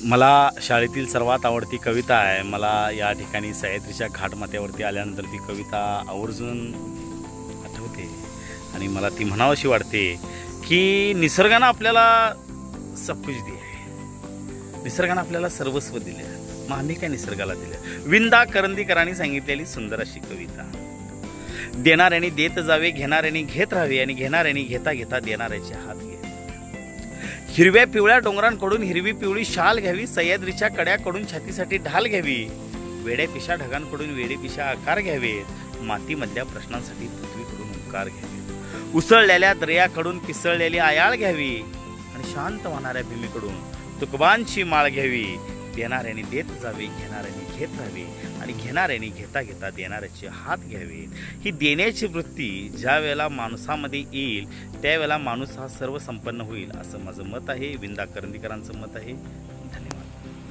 मला शाळेतील सर्वात आवडती कविता आहे. मला या ठिकाणी सह्याद्रीच्या घाटमाथ्यावरती आल्यानंतर ती कविता आवर्जून आठवते. आणि मला ती म्हणावशी वाटते की निसर्गानं आपल्याला सब दिले आहे निसर्गानं आपल्याला सर्वस्व दिले मग आम्ही काय निसर्गाला दिलं विंदा करंदीकरांनी सांगितलेली सुंदर अशी कविता. देणाऱ्याने देत जावे घेणाऱ्याने घेत राहावे आणि घेणाऱ्याने घेता घेता देणाऱ्याचे हात घे. हिरव्या पिवळ्या डोंगरांकडून हिरवी पिवळी शाल घ्यावी सह्याद्रीच्या कड्याकडून छातीसाठी ढाल घ्यावी. वेड्या पिशा ढगांकडून वेडे पिशा आकार घ्यावे मातीमधल्या प्रश्नांसाठी पृथ्वीकडून उकार घ्यावे. उसळलेल्या दर्याकडून पिसळलेली आयाळ घ्यावी. आणि शांत वाहणाऱ्या भूमीकडून तुकबांची माळ घ्यावी. देणाऱ्याने देत जावे घेणाऱ्याने घेत राहावे आणि घेणाऱ्याने घेता घेता देणाऱ्याचे हात घ्यावे. ही देण्याची वृत्ती ज्या वेळेला माणसामध्ये येईल त्यावेळेला माणूस हा सर्व संपन्न होईल असं माझं मत आहे. विंदा करंदीकरांचं मत आहे.